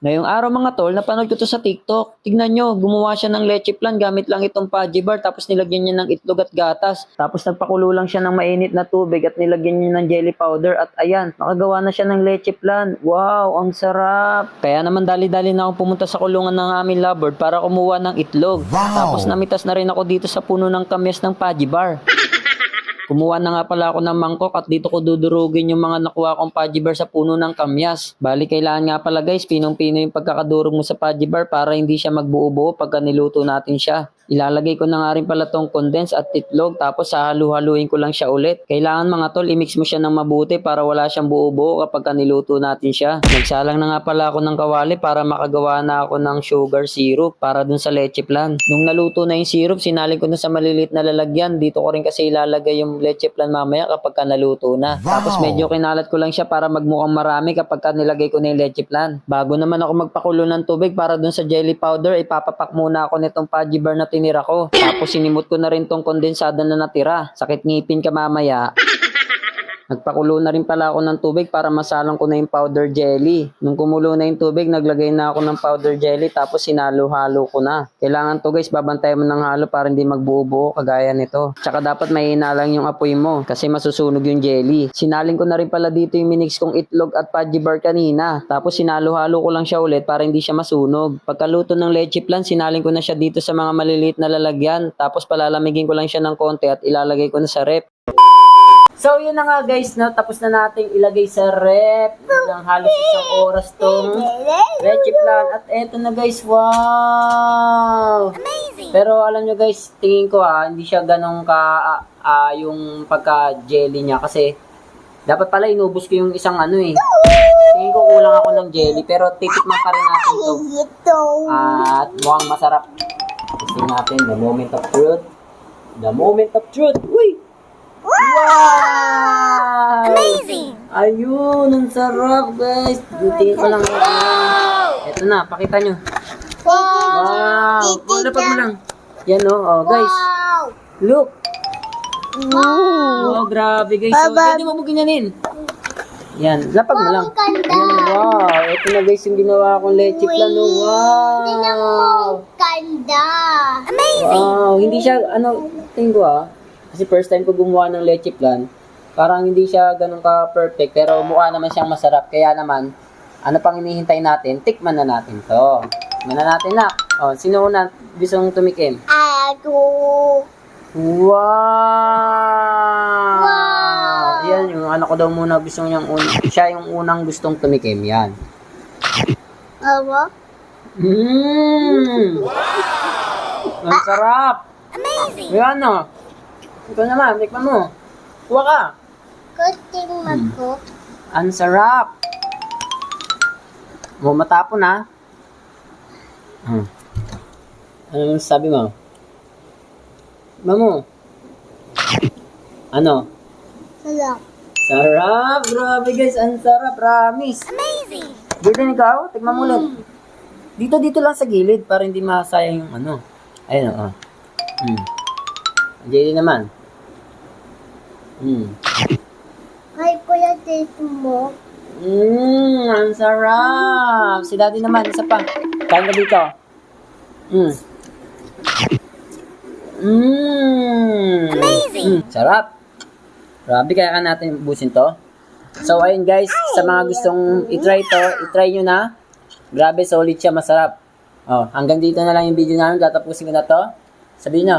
Ngayong araw mga tol, napanood ko to sa TikTok. Tignan nyo, gumawa siya ng leche plan gamit lang itong Paji bar tapos nilagyan niya ng itlog at gatas. Tapos nagpakulo lang siya ng mainit na tubig at nilagyan niya ng jelly powder at ayan, nakagawa na siya ng leche plan. Wow, ang sarap! Kaya naman dali-dali na akong pumunta sa kulungan ng aming lovebird para kumuha ng itlog. Wow! Tapos namitas na rin ako dito sa puno ng kamyas ng Paji bar. Kumuha na nga pala ako ng mangkok at dito ko dudurugin yung mga nakuha kong pajibar sa puno ng kamyas. Bali, kailangan nga pala guys, pinong-pino yung pagkakadurog mo sa pajibar para hindi siya magbuo-buo pagka niluto natin siya. Ilalagay ko na nga rin pala tong condense at titlog tapos hahalu-haluin ko lang siya ulit. Kailangan mga tol, i-mix mo siya ng mabuti para wala siyang buo-buo kapag ka niluto natin siya. Nagsalang na nga pala ako ng kawali para makagawa na ako ng sugar syrup para dun sa leche plan. Nung naluto na yung syrup, sinalin ko na sa maliliit na lalagyan. Dito ko rin kasi ilalagay yung leche plan mamaya kapag ka naluto na. Wow! Tapos medyo kinalat ko lang siya para magmukhang marami kapag ka nilagay ko na yung leche plan. Bago naman ako magpakulo ng tubig para dun sa jelly powder, ipapapak muna ako nitong Paji bar na tinira ko. Tapos sinimot ko na rin tong kondensada na natira. Sakit ngipin ka mamaya. Nagpakulo na rin pala ako ng tubig para masalang ko na yung powder jelly. Nung kumulo na yung tubig, naglagay na ako ng powder jelly tapos sinalo-halo ko na. Kailangan to guys, babantayan mo ng halo para hindi magbuo-buo kagaya nito. Tsaka dapat mahina lang yung apoy mo kasi masusunog yung jelly. Sinaling ko na rin pala dito yung minix kong itlog at Paji bar kanina. Tapos sinalo-halo ko lang siya ulit para hindi siya masunog. Pagkaluto ng leche plan, sinaling ko na siya dito sa mga maliliit na lalagyan. Tapos palalamigin ko lang siya ng konti at ilalagay ko na sa rep. So, yun na nga guys, no? tapos na nating ilagay sa rep ng halos isang oras tong leche plan. At eto na guys, wow! Pero alam nyo guys, tingin ko ah, hindi siya ganun ka ah, yung pagka-jelly niya kasi dapat pala inubos ko yung isang ano eh. Tingin ko kulang ako ng jelly pero titikman pa rin natin to. At mukhang masarap. Gusto natin the moment of truth. The moment of truth. Uy! Wow! Amazing! Ayun, ang sarap guys. Tingin ko lang. Wow! Ito na, pakita nyo. Wow! Oh, lapag mo lang. Yan oh, oh guys. Look. Oh, grabe guys. So, pwede mo mo ganyanin. Yan, lapag mo lang. Yan, wow. Ito na guys yung ginawa kong leche plan. oh. Wow. Ganda! Wow, hindi siya, ano, tingin ko ah, kasi first time ko gumawa ng leche plan, parang hindi siya ganun ka-perfect, pero mukha naman siyang masarap. Kaya naman, ano pang hinihintay natin, tikman na natin to. Tikman na natin na. Oh, sino una gustong tumikim? Ako! Wow! Wow! Yan, yung anak ko daw muna gusto niyang un siya yung unang gustong tumikim. Yan. Awa? Mmm! Wow! Ang sarap! Amazing! Yung ano? Ikaw naman, tikman mo. Kuha ka. Kuting magko. Ang sarap. Mo matapon ha. Hmm. Ano sabi mo? Mamo. Ano? Sarap. Sarap! Grabe guys, ang sarap, promise. Amazing! Jordan, ikaw? Tikman mo ulit. Dito, dito lang sa gilid para hindi masayang yung ano. Ayun, oh. Hmm. JD naman. Hmm. Ay, kuya, taste mo. Mmm, ang sarap. Si daddy naman, isa pa. Kain ka dito. Mmm. Mmm. Amazing. sarap. Grabe, kaya ka natin ubusin to. So, ayun guys, sa mga gustong itry to, itry nyo na. Grabe, solid siya, masarap. Oh, hanggang dito na lang yung video namin. Tatapusin ko na to. Sabihin nyo,